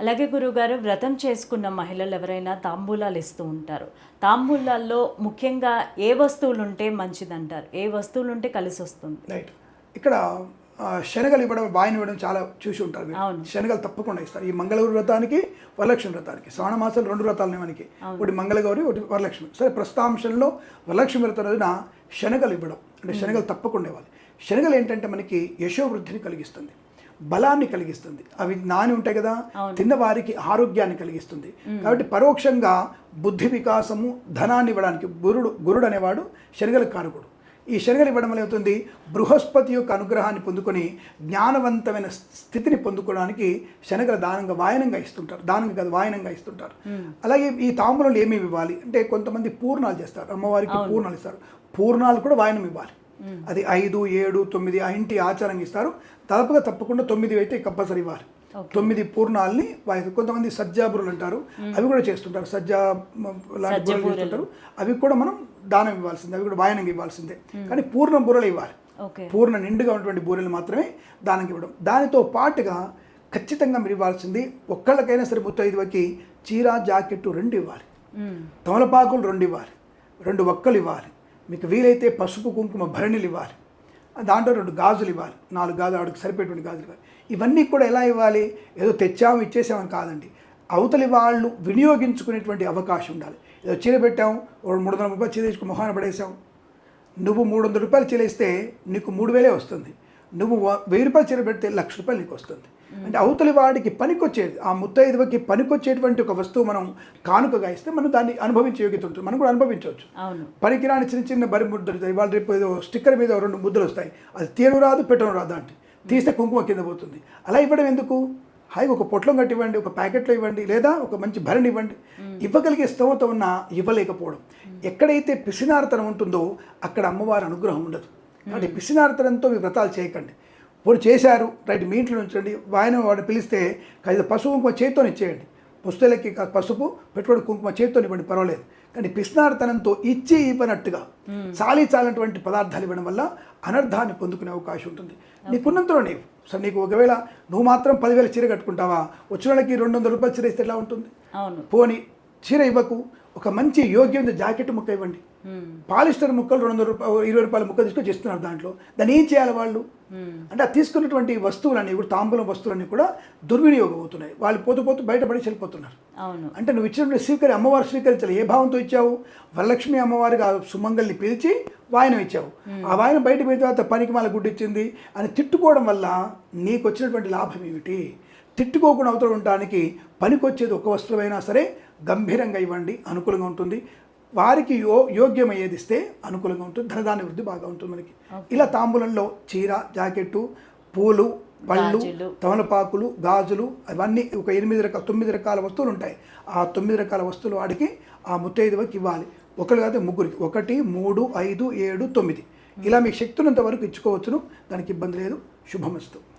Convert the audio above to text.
అలాగే గురువుగారు వ్రతం చేసుకున్న మహిళలు ఎవరైనా తాంబూలాలు ఇస్తూ ఉంటారు. తాంబూలాల్లో ముఖ్యంగా ఏ వస్తువులు ఉంటే మంచిదంటారు? ఏ వస్తువులు ఉంటే కలిసి వస్తుంది రైట్ ఇక్కడ శనగలు ఇవ్వడం వాయిన్ ఇవ్వడం చాలా చూసి ఉంటారు. శనగలు తప్పకుండా ఇస్తారు. ఈ మంగళగౌరి వ్రతానికి వరలక్ష్మి వ్రతానికి శ్రావణ మాసాలు రెండు వ్రతాలు ఉన్నాయి మనకి ఒకటి మంగళగౌరి ఒకటి వరలక్ష్మి. సరే ప్రస్తుతాంశంలో వరలక్ష్మి వ్రతం రోజున శనగలు ఇవ్వడం. అంటే శనగలు తప్పకుండా ఇవ్వాలి. శనగలు ఏంటంటే మనకి యశోవృద్ధిని కలిగిస్తుంది. బలాన్ని కలిగిస్తుంది. అవి నాని ఉంటాయి కదా తిన్నవారికి ఆరోగ్యాన్ని కలిగిస్తుంది. కాబట్టి పరోక్షంగా బుద్ధి వికాసము ధనాన్ని ఇవ్వడానికి గురుడు గురుడు అనేవాడు శనగల కారకుడు. ఈ శనగలు ఇవ్వడం వల్ల ఏమవుతుంది? బృహస్పతి యొక్క అనుగ్రహాన్ని పొందుకొని జ్ఞానవంతమైన స్థితిని పొందుకోవడానికి శనగలు దానంగా వాయనంగా ఇస్తుంటారు. దానంగా కాదు వాయనంగా ఇస్తుంటారు. అలాగే ఈ తాంబూలంలో ఏమేమి ఇవ్వాలి? అంటే కొంతమంది పూర్ణాలు చేస్తారు. అమ్మవారికి పూర్ణాలు ఇస్తారు. పూర్ణాలు కూడా వాయనం ఇవ్వాలి. అది ఐదు ఏడు తొమ్మిది ఆ ఇంటి ఆచారంగా ఇస్తారు దాదాపుగా తప్పకుండా తొమ్మిది అయితే కంపల్సరీ ఇవ్వాలి. తొమ్మిది పూర్ణాలని వాయి కొంతమంది సజ్జాబురులు అంటారు. అవి కూడా చేస్తుంటారు. సజ్జా లాంటి చేస్తుంటారు. అవి కూడా మనం దానం ఇవ్వాల్సిందే. అవి కూడా వాయనంగా ఇవ్వాల్సిందే. కానీ పూర్ణ బూరలు ఇవ్వాలి. పూర్ణ నిండుగా ఉన్నటువంటి బూరెలు మాత్రమే దానికి ఇవ్వడం. దానితో పాటుగా ఖచ్చితంగా మీరు ఇవ్వాల్సింది ఒక్కళ్ళకైనా సరే ముత్తైదువకి చీర జాకెట్టు రెండు ఇవ్వాలి. తమలపాకులు రెండు ఇవ్వాలి. రెండు ఒక్కలు ఇవ్వాలి. మీకు వీలైతే పసుపు కుంకుమ భరణిలు ఇవ్వాలి. దాంట్లో రెండు గాజులు ఇవ్వాలి. నాలుగు గాజులు ఆవిడకి సరిపోయేటువంటి గాజులు ఇవ్వాలి. ఇవన్నీ కూడా ఎలా ఇవ్వాలి? ఏదో తెచ్చాము ఇచ్చేసామని కాదండి. అవతలి వాళ్ళు వినియోగించుకునేటువంటి అవకాశం ఉండాలి. ఏదో చీర పెట్టాము మూడు వందల రూపాయలు చీర తెచ్చుకుని మొహాన పడేసాం నువ్వు మూడు వందల రూపాయలు చీర ఇస్తే నీకు మూడు వేలే వస్తుంది. నువ్వు వెయ్యి రూపాయలు చీర పెడితే లక్ష రూపాయలు నీకు వస్తుంది. అంటే అవతలి వాడికి పనికొచ్చేది ఆ ముత్తైదువకి పనికొచ్చేటువంటి ఒక వస్తువు మనం కానుకగా ఇస్తే మనం దాన్ని అనుభవించే యోగ్యత ఉంటుంది. మనం కూడా అనుభవించవచ్చు. పనికిరాని చిన్న చిన్న బరి ముద్దలు. ఇవాళ రేపు ఏదో స్టిక్కర్ మీద రెండు ముద్దలు వస్తాయి. అది తీయడం రాదు పెట్టడం రాదు అంటే. తీస్తే కుంకుమ కింద పోతుంది. అలా ఇవ్వడం ఎందుకు? హాయి ఒక పొట్లం కట్టి ఇవ్వండి ఒక ప్యాకెట్లో ఇవ్వండి లేదా ఒక మంచి భరణి ఇవ్వండి. ఇవ్వగలిగే స్తోమత ఉన్నా ఇవ్వలేకపోవడం. ఎక్కడైతే పిసినారతనం ఉంటుందో అక్కడ అమ్మవారి అనుగ్రహం ఉండదు. కాబట్టి పిసినారతనంతో మీ వ్రతాలు చేయకండి. ఇప్పుడు చేశారు రైట్ మీ ఇంట్లో ఉంచండి వాయన వాడు పిలిస్తే కాస్త పసుపు కుంకుమ చేతితో ఇచ్చేయండి. పుస్తలకి పసుపు పెట్టుబడి కుంకుమ చేతితో ఇవ్వండి పర్వాలేదు. కానీ పిస్నార్తనంతో ఇచ్చి ఇవ్వనట్టుగా చాలీ చాలినటువంటి పదార్థాలు ఇవ్వడం వల్ల అనర్థాన్ని పొందుకునే అవకాశం ఉంటుంది. నీకున్నంతలో నీవు. సరే నీకు ఒకవేళ నువ్వు మాత్రం పదివేల చీర కట్టుకుంటావా? వచ్చిన వాళ్ళకి రెండు వందల రూపాయలు చీర ఇస్తే ఎలా ఉంటుంది? పోని చీర ఇవ్వకు ఒక మంచి యోగ్యమైన జాకెట్ ముక్క ఇవ్వండి. పాలిస్టర్ ముక్కలు రెండు వందల రూపాయలు ఇరవై రూపాయల ముక్కలు తీసుకొని చేస్తున్నారు దాంట్లో. దాన్ని ఏం చేయాలి వాళ్ళు. అంటే ఆ తీసుకున్నటువంటి వస్తువులన్నీ కూడా తాంబూలం వస్తువులన్నీ కూడా దుర్వినియోగం అవుతున్నాయి. వాళ్ళు పోతూ పోతూ బయటపడి అవును. అంటే నువ్వు ఇచ్చినటువంటి స్వీకరి అమ్మవారు స్వీకరించాలి. ఏ భావంతో ఇచ్చావు? వరలక్ష్మి అమ్మవారికి ఆ సుమంగల్ని పిలిచి వాయనం ఇచ్చావు. ఆ వాయనం బయట పోయిన తర్వాత పనికి మళ్ళీ గుడ్డు ఇచ్చింది అని తిట్టుకోవడం వల్ల నీకు వచ్చినటువంటి లాభం ఏమిటి? తిట్టుకోకుండా అవతల ఉండడానికి పనికొచ్చేది ఒక వస్తువైనా సరే గంభీరంగా ఇవ్వండి అనుకూలంగా ఉంటుంది. వారికి యో యోగ్యమయ్యేది ఇస్తే అనుకూలంగా ఉంటుంది. ధనధాన్య వృద్ధి బాగా ఉంటుంది మనకి. ఇలా తాంబూలంలో చీర జాకెట్టు పూలు పళ్ళు. తమలపాకులు గాజులు అవన్నీ ఒక ఎనిమిది రకాల తొమ్మిది రకాల వస్తువులు ఉంటాయి. ఆ తొమ్మిది రకాల వస్తువులు వాడికి ఆ ముత్తైదువకి ఇవ్వాలి. ఒకరు కాదు ముగ్గురికి. ఒకటి మూడు ఐదు ఏడు తొమ్మిది. ఇలా మీకు శక్తి ఉన్నంత వరకు ఇచ్చుకోవచ్చును. దానికి ఇబ్బంది లేదు. శుభమస్తు.